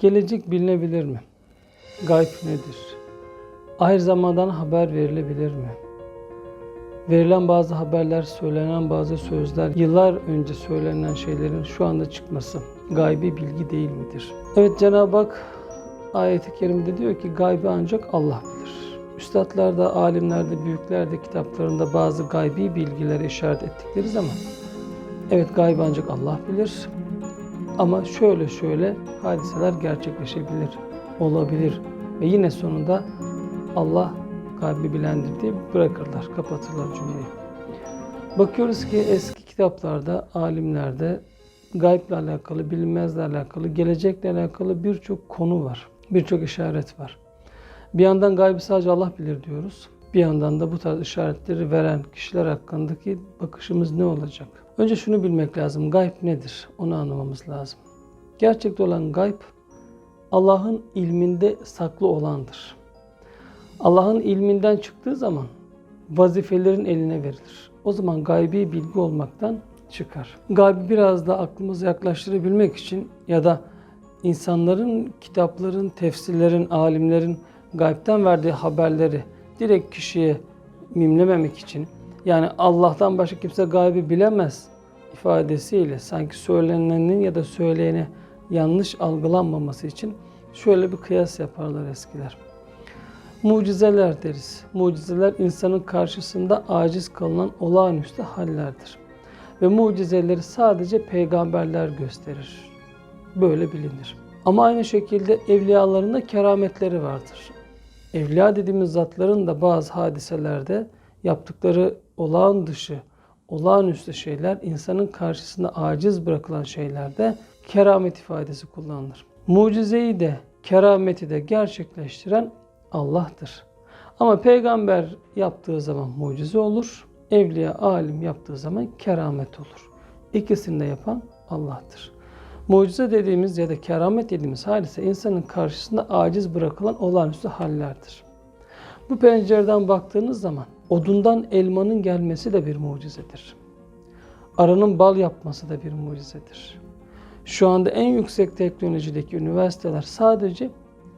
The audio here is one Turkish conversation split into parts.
Gelecek bilinebilir mi? Gayb nedir? Ahir zamandan haber verilebilir mi? Verilen bazı haberler, söylenen bazı sözler, yıllar önce söylenen şeylerin şu anda çıkması gaybi bilgi değil midir? Evet Cenab-ı Hak ayeti kerimede diyor ki gaybi ancak Allah bilir. Üstadlar da, alimler de, büyükler de kitaplarında bazı gaybi bilgileri işaret ettikleri zaman evet gaybi ancak Allah bilir. Ama şöyle şöyle hadiseler gerçekleşebilir, olabilir ve yine sonunda Allah gaybi bilendir diye bırakırlar, kapatırlar cümleyi. Bakıyoruz ki eski kitaplarda, alimlerde gayble alakalı, bilinmezle alakalı, gelecekle alakalı birçok konu var. Birçok işaret var. Bir yandan gaybı sadece Allah bilir diyoruz. Bir yandan da bu tarz işaretleri veren kişiler hakkındaki bakışımız ne olacak? Önce şunu bilmek lazım. Gayb nedir? Onu anlamamız lazım. Gerçekte olan gayb Allah'ın ilminde saklı olandır. Allah'ın ilminden çıktığı zaman vazifelerin eline verilir. O zaman gaybi bilgi olmaktan çıkar. Gaybi biraz da aklımıza yaklaştırabilmek için ya da insanların, kitapların, tefsirlerin, alimlerin gaybten verdiği haberleri direkt kişiye mimlememek için yani Allah'tan başka kimse gaybi bilemez ifadesiyle sanki söylenenin ya da söyleyene yanlış algılanmaması için şöyle bir kıyas yaparlar eskiler. Mucizeler deriz. Mucizeler insanın karşısında aciz kalınan olağanüstü hallerdir. Ve mucizeleri sadece peygamberler gösterir. Böyle bilinir. Ama aynı şekilde evliyaların da kerametleri vardır. Evliya dediğimiz zatların da bazı hadiselerde yaptıkları olağan dışı, olağanüstü şeyler, insanın karşısında aciz bırakılan şeylerde keramet ifadesi kullanılır. Mucizeyi de, kerameti de gerçekleştiren Allah'tır. Ama peygamber yaptığı zaman mucize olur, evliya, alim yaptığı zaman keramet olur. İkisini de yapan Allah'tır. Mucize dediğimiz ya da keramet dediğimiz hadise insanın karşısında aciz bırakılan olağanüstü hallerdir. Bu pencereden baktığınız zaman odundan elmanın gelmesi de bir mucizedir. Arının bal yapması da bir mucizedir. Şu anda en yüksek teknolojideki üniversiteler sadece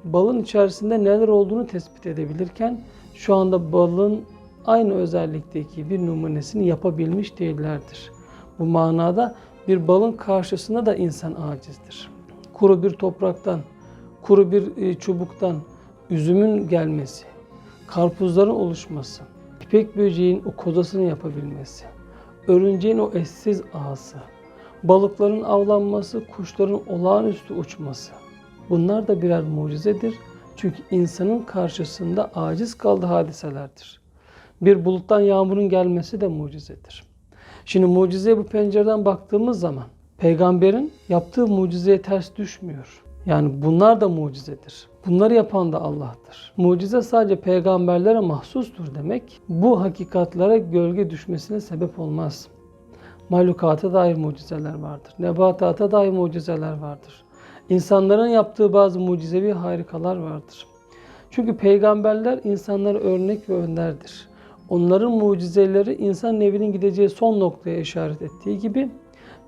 balın içerisinde neler olduğunu tespit edebilirken şu anda balın aynı özellikteki bir numunesini yapabilmiş değillerdir. Bu manada bir balın karşısında da insan acizdir. Kuru bir topraktan, kuru bir e, çubuktan üzümün gelmesi, karpuzların oluşması, ipek böceğin o kozasını yapabilmesi, örümceğin o eşsiz ağası, balıkların avlanması, kuşların olağanüstü uçması. Bunlar da birer mucizedir. Çünkü insanın karşısında aciz kaldığı hadiselerdir. Bir buluttan yağmurun gelmesi de mucizedir. Şimdi mucizeye bu pencereden baktığımız zaman peygamberin yaptığı mucizeye ters düşmüyor. Yani bunlar da mucizedir. Bunları yapan da Allah'tır. Mucize sadece peygamberlere mahsustur demek bu hakikatlere gölge düşmesine sebep olmaz. Mahlukata dair mucizeler vardır. Nebatata dair mucizeler vardır. İnsanların yaptığı bazı mucizevi harikalar vardır. Çünkü peygamberler insanlara örnek ve önderdir. Onların mucizeleri insan nevinin gideceği son noktaya işaret ettiği gibi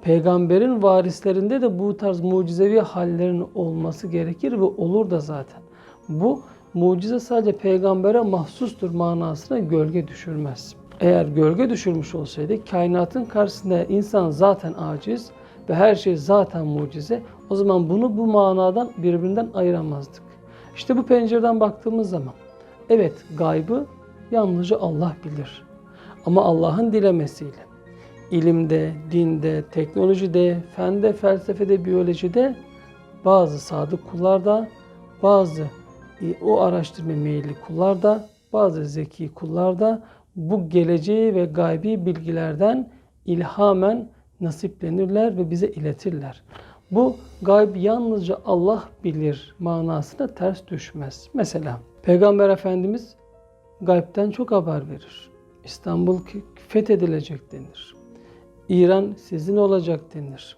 peygamberin varislerinde de bu tarz mucizevi hallerin olması gerekir ve olur da zaten. Bu mucize sadece peygambere mahsustur manasına gölge düşürmez. Eğer gölge düşürmüş olsaydı kainatın karşısında insan zaten aciz ve her şey zaten mucize. O zaman bunu bu manadan birbirinden ayıramazdık. İşte bu pencereden baktığımız zaman evet gaybı yalnızca Allah bilir. Ama Allah'ın dilemesiyle ilimde, dinde, teknolojide, fende, felsefede, biyolojide bazı sadık kullarda, bazı e, o araştırma meyilli kullarda, bazı zeki kullarda bu geleceği ve gaybi bilgilerden ilhamen nasiplenirler ve bize iletirler. Bu gayb yalnızca Allah bilir manasına ters düşmez. Mesela Peygamber Efendimiz gaybden çok haber verir. İstanbul fethedilecek denir. İran sizin olacak denir.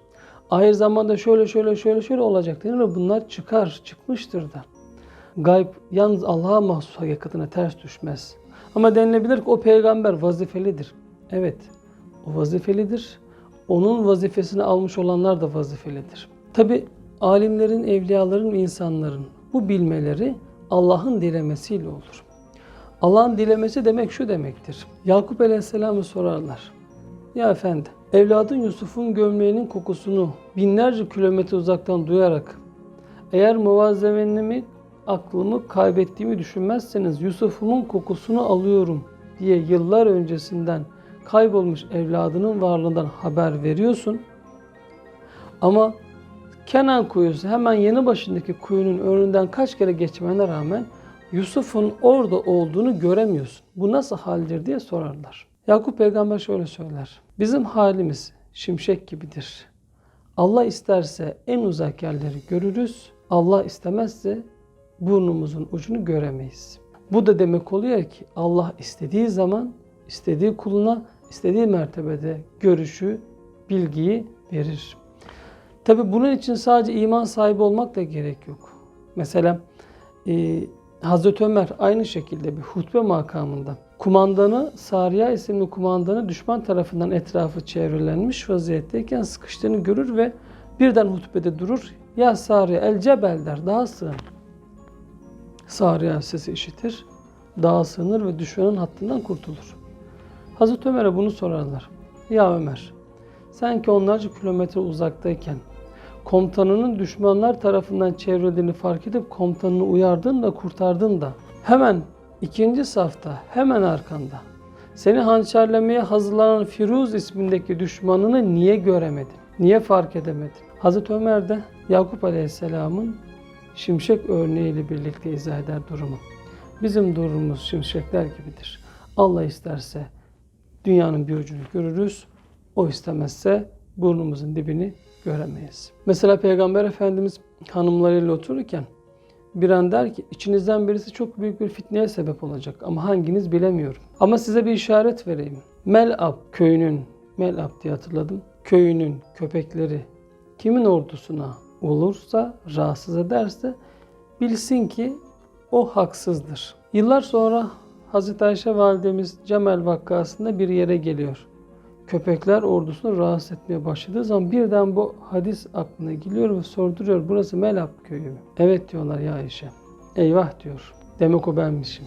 Ahir zamanda şöyle şöyle şöyle şöyle olacak denir ve bunlar çıkar, çıkmıştır da. Gayb yalnız Allah'a mahsus hakikatine ters düşmez. Ama denilebilir ki o peygamber vazifelidir. Evet, o vazifelidir. Onun vazifesini almış olanlar da vazifelidir. Tabi alimlerin, evliyaların, insanların bu bilmeleri Allah'ın dilemesiyle olur. Allah'ın dilemesi demek şu demektir. Yakup Aleyhisselam'ı sorarlar. Ya efendi, evladın Yusuf'un gömleğinin kokusunu binlerce kilometre uzaktan duyarak eğer muvazzevennimi, aklımı kaybettiğimi düşünmezseniz Yusuf'umun kokusunu alıyorum diye yıllar öncesinden kaybolmuş evladının varlığından haber veriyorsun. Ama Kenan kuyusu hemen yanı başındaki kuyunun önünden kaç kere geçmene rağmen Yusuf'un orada olduğunu göremiyorsun. Bu nasıl haldir diye sorarlar. Yakup peygamber şöyle söyler. Bizim halimiz şimşek gibidir. Allah isterse en uzak yerleri görürüz. Allah istemezse burnumuzun ucunu göremeyiz. Bu da demek oluyor ki Allah istediği zaman istediği kuluna istediği mertebede görüşü, bilgiyi verir. Tabi bunun için sadece iman sahibi olmak da gerek yok. Mesela e, Hazreti Ömer aynı şekilde bir hutbe makamında kumandanı Sariya isimli kumandanı düşman tarafından etrafı çevrelenmiş vaziyetteyken sıkıştığını görür ve birden hutbede durur. Ya Sariya el cebel der dağa sığın. Sariya sesi işitir. Dağa sığınır ve düşmanın hattından kurtulur. Hazreti Ömer'e bunu sorarlar. Ya Ömer sen ki onlarca kilometre uzaktayken komutanının düşmanlar tarafından çevrildiğini fark edip komutanını uyardın da kurtardın da hemen ikinci safta hemen arkanda seni hançerlemeye hazırlanan Firuz ismindeki düşmanını niye göremedin? Niye fark edemedin? Hazreti Ömer de Yakup Aleyhisselam'ın şimşek örneğiyle birlikte izah eder durumu. Bizim durumumuz şimşekler gibidir. Allah isterse dünyanın bir ucunu görürüz. O istemezse burnumuzun dibini göremeyiz. Mesela Peygamber Efendimiz hanımlarıyla otururken bir an der ki içinizden birisi çok büyük bir fitneye sebep olacak ama hanginiz bilemiyorum. Ama size bir işaret vereyim. Melab köyünün, Melab diye hatırladım, köyünün köpekleri kimin ordusuna olursa, rahatsız ederse bilsin ki o haksızdır. Yıllar sonra Hazreti Ayşe validemiz Cemel vakasında bir yere geliyor. Köpekler ordusunu rahatsız etmeye başladığı zaman birden bu hadis aklına geliyor ve sorduruyor. Burası Melab köyü mü? Evet diyorlar ya Ayşe. Eyvah diyor. Demek o benmişim.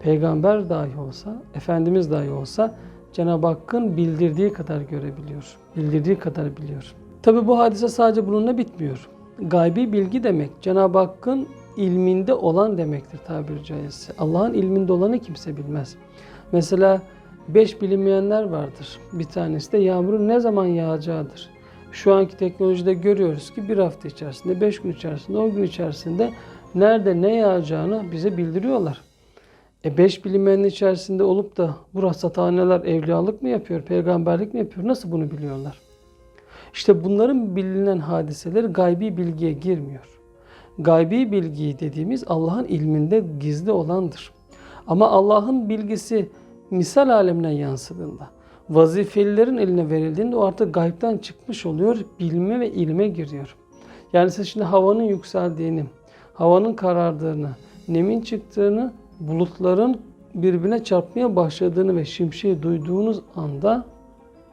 Peygamber dahi olsa, Efendimiz dahi olsa Cenab-ı Hakk'ın bildirdiği kadar görebiliyor. Bildirdiği kadar biliyor. Tabi bu hadise sadece bununla bitmiyor. Gaybi bilgi demek Cenab-ı Hakk'ın ilminde olan demektir tabiri caizse. Allah'ın ilminde olanı kimse bilmez. Mesela beş bilinmeyenler vardır. Bir tanesi de yağmurun ne zaman yağacağıdır. Şu anki teknolojide görüyoruz ki bir hafta içerisinde, beş gün içerisinde, on gün içerisinde nerede ne yağacağını bize bildiriyorlar. E beş bilinmeyenin içerisinde olup da bu rasathaneler evliyalık mı yapıyor, peygamberlik mi yapıyor? Nasıl bunu biliyorlar? İşte bunların bilinen hadiseler gaybi bilgiye girmiyor. Gaybi bilgi dediğimiz Allah'ın ilminde gizli olandır. Ama Allah'ın bilgisi misal alemine yansıdığında, vazifelilerin eline verildiğinde o artık gaybden çıkmış oluyor, bilme ve ilme giriyor. Yani siz şimdi havanın yükseldiğini, havanın karardığını, nemin çıktığını, bulutların birbirine çarpmaya başladığını ve şimşeği duyduğunuz anda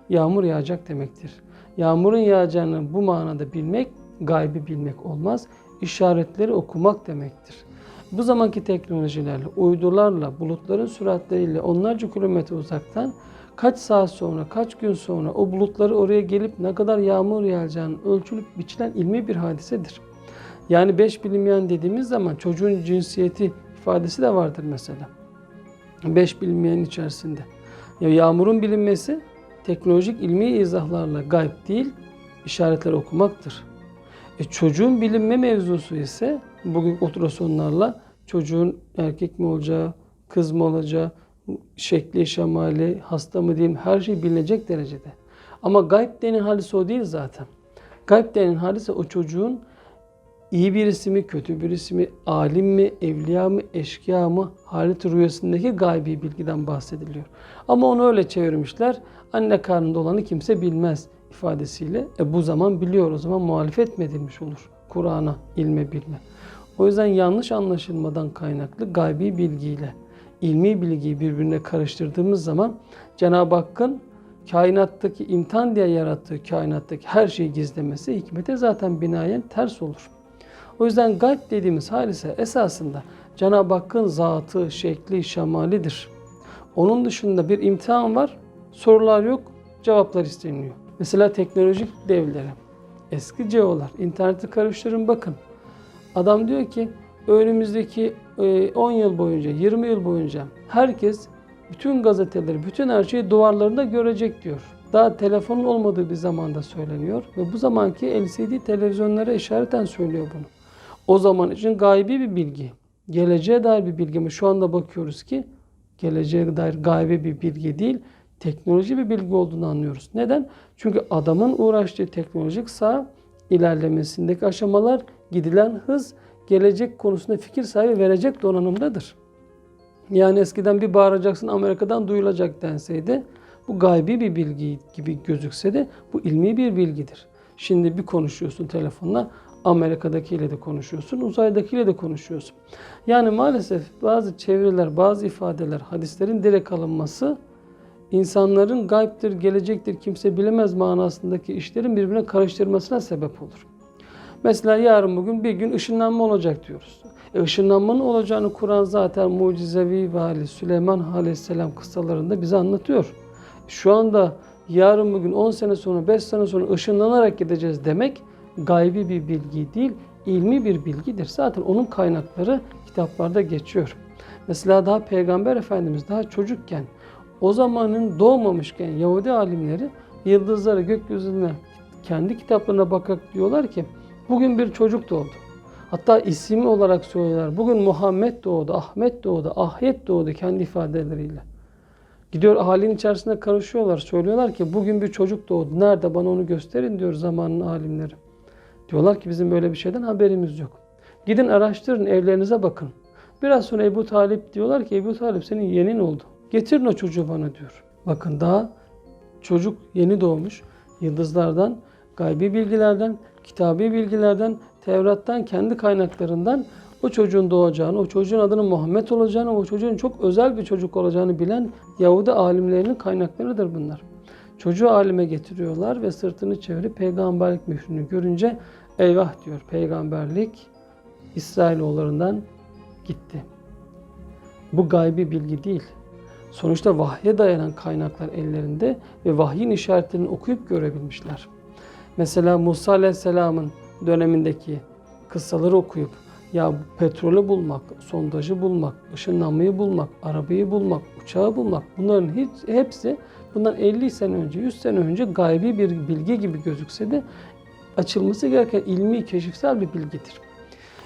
yağmur yağacak demektir. Yağmurun yağacağını bu manada bilmek, gaybi bilmek olmaz. İşaretleri okumak demektir. Bu zamanki teknolojilerle, uydularla, bulutların süratleriyle onlarca kilometre uzaktan kaç saat sonra, kaç gün sonra o bulutları oraya gelip ne kadar yağmur yağacağını ölçülüp biçilen ilmi bir hadisedir. Yani beş bilinmeyen dediğimiz zaman çocuğun cinsiyeti ifadesi de vardır mesela. Beş bilinmeyen içerisinde. Ya yağmurun bilinmesi teknolojik ilmi izahlarla gayb değil, işaretleri okumaktır. E çocuğun bilinme mevzusu ise bugün ultrasonlarla çocuğun erkek mi olacağı, kız mı olacağı, şekli, şemali, hasta mı diyeyim her şey bilinecek derecede. Ama gayb denen hadise o değil zaten. Gayb denen hadise o çocuğun iyi birisi mi, kötü birisi mi, alim mi, evliya mı, eşkıya mı, halet rüyasındaki gaybi bilgiden bahsediliyor. Ama onu öyle çevirmişler. Anne karnında olanı kimse bilmez ifadesiyle. E bu zaman biliyor o zaman muhalefet mi edilmiş olur Kur'an'a, ilme, bilme. O yüzden yanlış anlaşılmadan kaynaklı gaybi bilgiyle ilmi bilgiyi birbirine karıştırdığımız zaman Cenab-ı Hakk'ın kainattaki imtihan diye yarattığı kainattaki her şeyi gizlemesi hikmete zaten binaen ters olur. O yüzden gayb dediğimiz hadise esasında Cenab-ı Hakk'ın zatı, şekli, şemalidir. Onun dışında bir imtihan var, sorular yok, cevaplar isteniyor. Mesela teknolojik devleri, eski CEO'lar, interneti karıştırın bakın. Adam diyor ki önümüzdeki e, 10 yıl boyunca, 20 yıl boyunca herkes bütün gazeteleri, bütün her şeyi duvarlarında görecek diyor. Daha telefonun olmadığı bir zamanda söyleniyor ve bu zamanki LCD televizyonlara işareten söylüyor bunu. O zaman için gaybi bir bilgi, geleceğe dair bir bilgi mi? Şu anda bakıyoruz ki geleceğe dair gaybi bir bilgi değil, teknoloji bir bilgi olduğunu anlıyoruz. Neden? Çünkü adamın uğraştığı teknolojik sağ ilerlemesindeki aşamalar, gidilen hız, gelecek konusunda fikir sahibi verecek donanımdadır. Yani eskiden bir bağıracaksın Amerika'dan duyulacak denseydi bu gaybi bir bilgi gibi gözükse de bu ilmi bir bilgidir. Şimdi bir konuşuyorsun telefonla Amerika'dakiyle de konuşuyorsun, uzaydakiyle de konuşuyorsun. Yani maalesef bazı çevreler, bazı ifadeler, hadislerin direkt alınması insanların gaybdir, gelecektir, kimse bilemez manasındaki işlerin birbirine karıştırmasına sebep olur. Mesela yarın bugün bir gün ışınlanma olacak diyoruz. E, ışınlanmanın olacağını Kur'an zaten mucizevi vali Süleyman Aleyhisselam kıssalarında bize anlatıyor. Şu anda yarın bugün 10 sene sonra 5 sene sonra ışınlanarak gideceğiz demek gaybi bir bilgi değil, ilmi bir bilgidir. Zaten onun kaynakları kitaplarda geçiyor. Mesela daha Peygamber Efendimiz daha çocukken o zamanın doğmamışken Yahudi alimleri yıldızları gökyüzüne kendi kitaplarına bakarak diyorlar ki bugün bir çocuk doğdu. Hatta isim olarak söylüyorlar. Bugün Muhammed doğdu, Ahmet doğdu, Ahyet doğdu kendi ifadeleriyle. Gidiyor ahalinin içerisinde karışıyorlar. Söylüyorlar ki bugün bir çocuk doğdu. Nerede bana onu gösterin diyor zamanın alimleri. Diyorlar ki bizim böyle bir şeyden haberimiz yok. Gidin araştırın, evlerinize bakın. Biraz sonra Ebu Talip diyorlar ki Ebu Talip senin yenin oldu. Getirin o çocuğu bana diyor. Bakın daha çocuk yeni doğmuş. Yıldızlardan, gaybi bilgilerden, kitabi bilgilerden, Tevrat'tan, kendi kaynaklarından o çocuğun doğacağını, o çocuğun adının Muhammed olacağını, o çocuğun çok özel bir çocuk olacağını bilen Yahudi alimlerinin kaynaklarıdır bunlar. Çocuğu alime getiriyorlar ve sırtını çevirip peygamberlik mührünü görünce eyvah diyor peygamberlik İsrailoğullarından gitti. Bu gaybi bilgi değil. Sonuçta vahye dayanan kaynaklar ellerinde ve vahyin işaretlerini okuyup görebilmişler. Mesela Musa Aleyhisselam'ın dönemindeki kıssaları okuyup ya petrolü bulmak, sondajı bulmak, ışınlanmayı bulmak, arabayı bulmak, uçağı bulmak bunların hiç, hepsi bundan 50 sene önce, 100 sene önce gaybi bir bilgi gibi gözükse de açılması gereken ilmi, keşifsel bir bilgidir.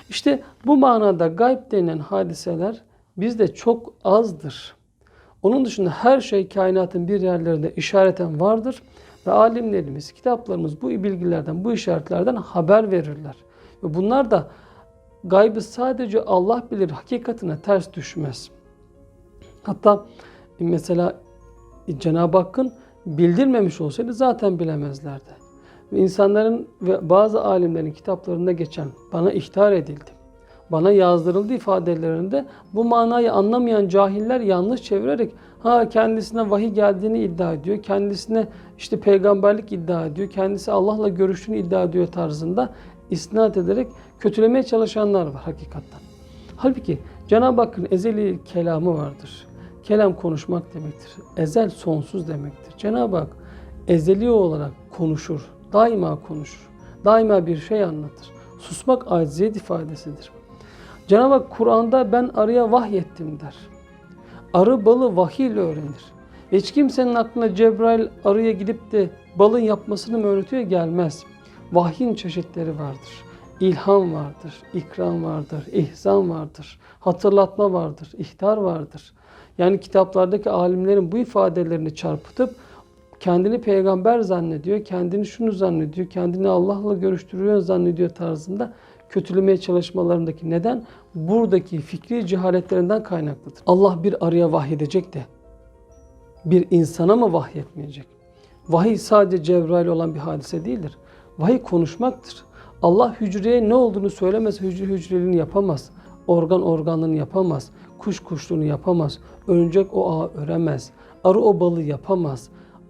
İşte bu manada gayb denen hadiseler bizde çok azdır. Onun dışında her şey kainatın bir yerlerinde işareten vardır ve alimlerimiz, kitaplarımız bu bilgilerden, bu işaretlerden haber verirler. Ve bunlar da gaybı sadece Allah bilir hakikatine ters düşmez. Hatta mesela Cenab-ı Hakk'ın bildirmemiş olsaydı zaten bilemezlerdi. Ve insanların ve bazı alimlerin kitaplarında geçen bana ihtar edildi. Bana yazdırıldı ifadelerinde bu manayı anlamayan cahiller yanlış çevirerek ha kendisine vahiy geldiğini iddia ediyor. Kendisine işte peygamberlik iddia ediyor. Kendisi Allah'la görüştüğünü iddia ediyor tarzında isnat ederek kötülemeye çalışanlar var hakikatten. Halbuki Cenab-ı Hakk'ın ezeli kelamı vardır. Kelam konuşmak demektir. Ezel sonsuz demektir. Cenab-ı Hak ezeli olarak konuşur. Daima konuşur. Daima bir şey anlatır. Susmak aciziyet ifadesidir. Cenab-ı Hak Kur'an'da ben arıya vahyettim der. Arı balı vahiy ile öğrenir. Hiç kimsenin aklına Cebrail arıya gidip de balın yapmasını mı öğretiyor gelmez. Vahyin çeşitleri vardır. İlham vardır, ikram vardır, ihzan vardır, hatırlatma vardır, ihtar vardır. Yani kitaplardaki alimlerin bu ifadelerini çarpıtıp kendini peygamber zannediyor, kendini şunu zannediyor, kendini Allah'la görüştürüyor zannediyor tarzında kötülemeye çalışmalarındaki neden buradaki fikri cehaletlerinden kaynaklıdır. Allah bir arıya vahyedecek de bir insana mı vahyetmeyecek? Vahiy sadece Cebrail olan bir hadise değildir. Vahiy konuşmaktır. Allah hücreye ne olduğunu söylemez, hücre hücreliğini yapamaz. Organ organlığını yapamaz. Kuş kuşluğunu yapamaz. Örümcek o ağı öremez. Arı o balı yapamaz.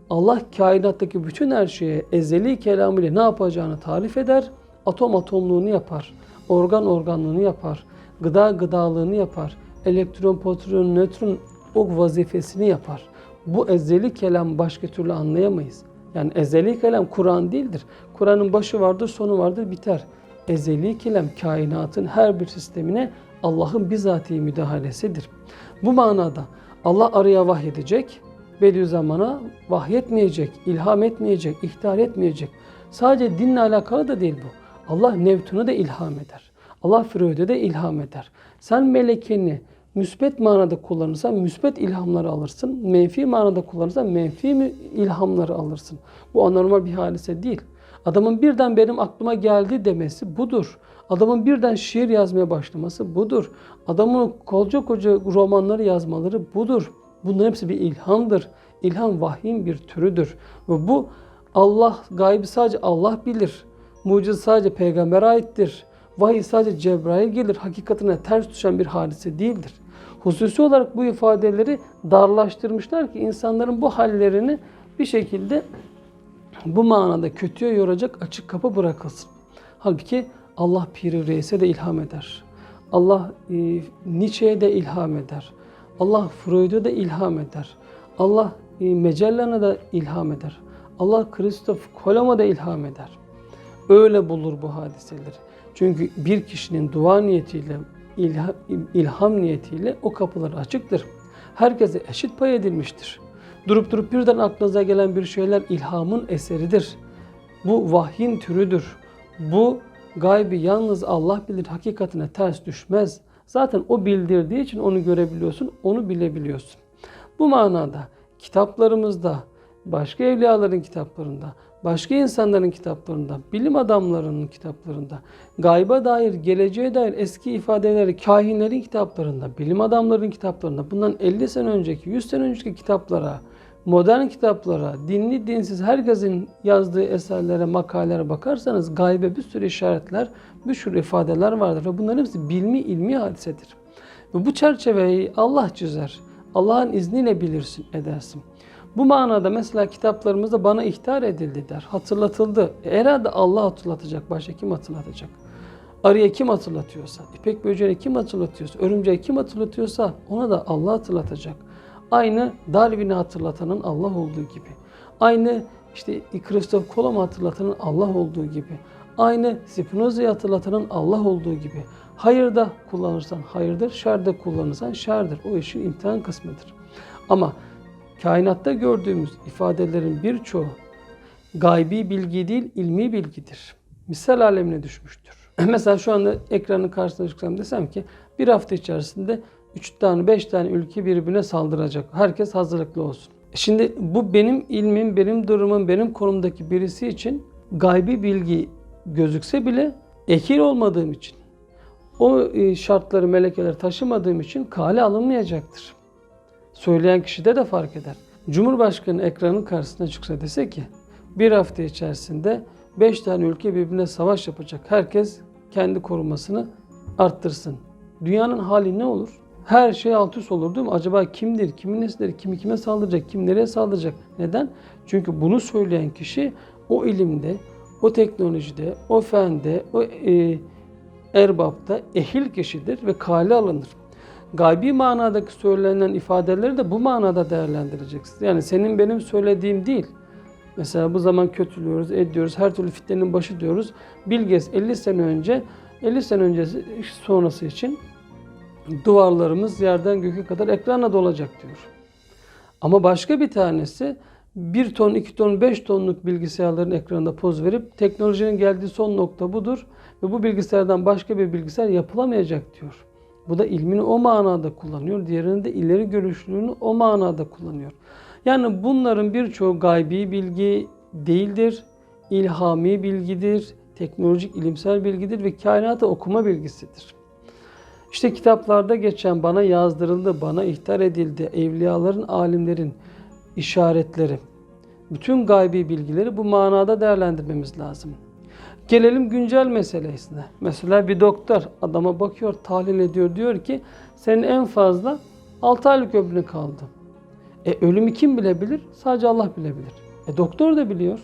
Allah kainattaki bütün her şeye ezeli kelamıyla ne yapacağını tarif eder. Atom atomluğunu yapar. Organ organlığını yapar. Gıda gıdalığını yapar. Elektron, proton, nötron o vazifesini yapar. Bu ezeli kelam başka türlü anlayamayız. Yani ezeli kelam Kur'an değildir. Kur'an'ın başı vardır, sonu vardır, biter. Ezeli kelam kainatın her bir sistemine Allah'ın bizatihi müdahalesidir. Bu manada Allah araya vahyedecek, Bediüzzaman'a vahyetmeyecek, ilham etmeyecek, ihtar etmeyecek. Sadece dinle alakalı da değil bu. Allah Nevtun'a da ilham eder. Allah Freud'e de ilham eder. Sen melekeni müsbet manada kullanırsan müsbet ilhamları alırsın. Menfi manada kullanırsan menfi ilhamları alırsın. Bu anormal bir hadise değil. Adamın birden benim aklıma geldi demesi budur. Adamın birden şiir yazmaya başlaması budur. Adamın koca koca romanları yazmaları budur. Bunların hepsi bir ilhamdır. İlham vahyin bir türüdür. Ve bu Allah gaybi sadece Allah bilir. Mucize sadece peygambere aittir. Vahiy sadece Cebrail gelir. Hakikatine ters düşen bir hadise değildir. Hususi olarak bu ifadeleri darlaştırmışlar ki insanların bu hallerini bir şekilde bu manada kötüye yoracak açık kapı bırakılsın. Halbuki Allah Piri Reis'e de ilham eder. Allah e, Nietzsche'ye de ilham eder. Allah Freud'a da ilham eder. Allah e, Magellan'a da ilham eder. Allah Christoph Kolomb'a da ilham eder. Öyle bulur bu hadiseleri. Çünkü bir kişinin dua niyetiyle, ilham, ilham niyetiyle o kapılar açıktır. Herkese eşit pay edilmiştir. Durup durup birden aklınıza gelen bir şeyler ilhamın eseridir. Bu vahyin türüdür. Bu gaybi yalnız Allah bilir, hakikatine ters düşmez. Zaten o bildirdiği için onu görebiliyorsun, onu bilebiliyorsun. Bu manada kitaplarımızda, başka evliyaların kitaplarında, başka insanların kitaplarında, bilim adamlarının kitaplarında, gayba dair, geleceğe dair eski ifadeleri, kahinlerin kitaplarında, bilim adamlarının kitaplarında, bundan 50 sene önceki, 100 sene önceki kitaplara, modern kitaplara, dinli dinsiz herkesin yazdığı eserlere, makalelere bakarsanız gaybe bir sürü işaretler, bir sürü ifadeler vardır ve bunların hepsi bilmi, ilmi hadisedir. Ve bu çerçeveyi Allah çizer. Allah'ın izniyle bilirsin, edersin. Bu manada mesela kitaplarımızda bana ihtar edildi der, hatırlatıldı. E herhalde Allah hatırlatacak, başka kim hatırlatacak? Arıya kim hatırlatıyorsa, ipek böceğine kim hatırlatıyorsa, örümceğe kim hatırlatıyorsa ona da Allah hatırlatacak. Aynı Darwin'i hatırlatanın Allah olduğu gibi. Aynı işte Christoph Kolom'u hatırlatanın Allah olduğu gibi. Aynı Spinoza'yı hatırlatanın Allah olduğu gibi. Hayırda kullanırsan hayırdır, şerde kullanırsan şerdir. O işin imtihan kısmıdır. Ama kainatta gördüğümüz ifadelerin birçoğu gaybi bilgi değil, ilmi bilgidir. Misal alemine düşmüştür. Mesela şu anda ekranın karşısına çıksam desem ki bir hafta içerisinde 3 tane 5 tane ülke birbirine saldıracak. Herkes hazırlıklı olsun. Şimdi bu benim ilmim, benim durumum, benim konumdaki birisi için gaybi bilgi gözükse bile ehil olmadığım için, o e, şartları, melekeleri taşımadığım için kale alınmayacaktır. Söyleyen kişide de fark eder. Cumhurbaşkanı ekranın karşısına çıksa dese ki bir hafta içerisinde 5 tane ülke birbirine savaş yapacak. Herkes kendi korumasını arttırsın. Dünyanın hali ne olur? Her şey alt üst olur değil mi? Acaba kimdir, kimin nesidir, kimi kime saldıracak, kim nereye saldıracak? Neden? Çünkü bunu söyleyen kişi o ilimde, o teknolojide, o fende, o e, erbapta ehil kişidir ve kale alınır. Gaybi manadaki söylenen ifadeleri de bu manada değerlendireceksin. Yani senin benim söylediğim değil. Mesela bu zaman kötülüyoruz, ediyoruz, her türlü fitnenin başı diyoruz. Bilges 50 sene önce, 50 sene öncesi sonrası için duvarlarımız yerden göke kadar ekranla dolacak diyor. Ama başka bir tanesi 1 ton, 2 ton, 5 tonluk bilgisayarların ekranında poz verip teknolojinin geldiği son nokta budur ve bu bilgisayardan başka bir bilgisayar yapılamayacak diyor. Bu da ilmini o manada kullanıyor. Diğerinin de ileri görüşlülüğünü o manada kullanıyor. Yani bunların birçoğu gaybi bilgi değildir. ilhami bilgidir, teknolojik ilimsel bilgidir ve kainatı okuma bilgisidir. İşte kitaplarda geçen bana yazdırıldı, bana ihtar edildi, evliyaların, alimlerin işaretleri. Bütün gaybi bilgileri bu manada değerlendirmemiz lazım. Gelelim güncel meselesine. Mesela bir doktor adama bakıyor, tahlil ediyor. Diyor ki senin en fazla 6 aylık ömrün kaldı. E ölümü kim bilebilir? Sadece Allah bilebilir. E doktor da biliyor.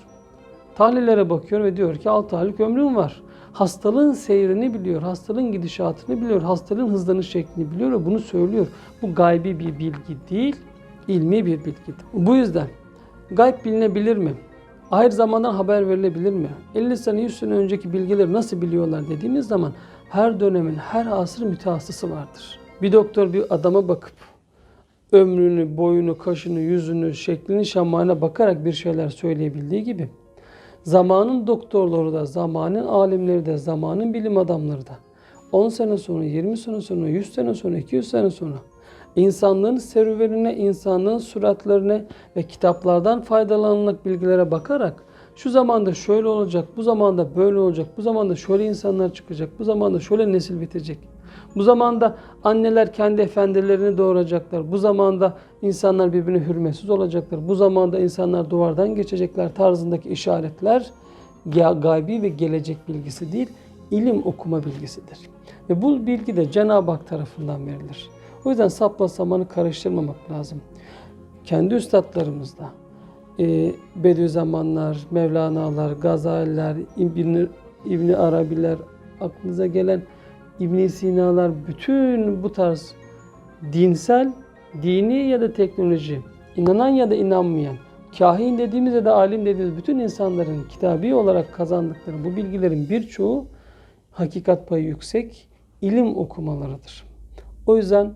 Tahlillere bakıyor ve diyor ki 6 aylık ömrüm var. Hastalığın seyrini biliyor, hastalığın gidişatını biliyor, hastalığın hızlanış şeklini biliyor ve bunu söylüyor. Bu gaybi bir bilgi değil, ilmi bir bilgidir. Bu yüzden gayb bilinebilir mi? Ahir zamandan haber verilebilir mi? 50 sene 100 sene önceki bilgileri nasıl biliyorlar dediğimiz zaman her dönemin her asrın mütehassısı vardır. Bir doktor bir adama bakıp ömrünü, boyunu, kaşını, yüzünü, şeklini, şamanına bakarak bir şeyler söyleyebildiği gibi zamanın doktorları da, zamanın alimleri de, zamanın bilim adamları da 10 sene sonra, 20 sene sonra, 100 sene sonra, 200 sene sonra insanlığın serüvenine, insanlığın suratlarına ve kitaplardan faydalanılan bilgilere bakarak şu zamanda şöyle olacak, bu zamanda böyle olacak, bu zamanda şöyle insanlar çıkacak, bu zamanda şöyle nesil bitecek. Bu zamanda anneler kendi efendilerini doğuracaklar. Bu zamanda insanlar birbirine hürmetsiz olacaklar. Bu zamanda insanlar duvardan geçecekler tarzındaki işaretler ga- gaybi ve gelecek bilgisi değil, ilim okuma bilgisidir. Ve bu bilgi de Cenab-ı Hak tarafından verilir. O yüzden sapla samanı karıştırmamak lazım. Kendi üstadlarımızda e, Bediüzzamanlar, Mevlana'lar, Gazaliler, İbni, İbni Arabiler, aklınıza gelen İbn Sina'lar bütün bu tarz dinsel, dini ya da teknoloji, inanan ya da inanmayan, kahin dediğimiz ya da alim dediğimiz bütün insanların kitabi olarak kazandıkları bu bilgilerin birçoğu hakikat payı yüksek ilim okumalarıdır. O yüzden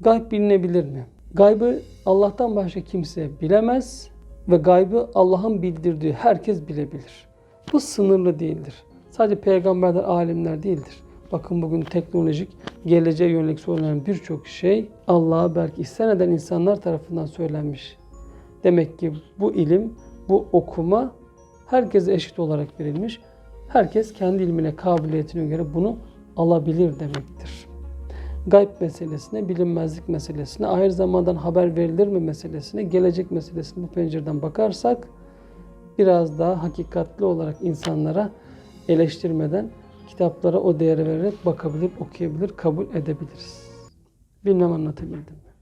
gayb bilinebilir mi? Gaybı Allah'tan başka kimse bilemez ve gaybı Allah'ın bildirdiği herkes bilebilir. Bu sınırlı değildir. Sadece peygamberler, alimler değildir. Bakın bugün teknolojik, geleceğe yönelik söylenen birçok şey Allah'a belki isyan insanlar tarafından söylenmiş. Demek ki bu ilim, bu okuma herkese eşit olarak verilmiş. Herkes kendi ilmine, kabiliyetine göre bunu alabilir demektir. Gayb meselesine, bilinmezlik meselesine, ahir zamandan haber verilir mi meselesine, gelecek meselesine bu pencereden bakarsak biraz daha hakikatli olarak insanlara eleştirmeden kitaplara o değeri vererek bakabilir, okuyabilir, kabul edebiliriz. Bilmem anlatabildim.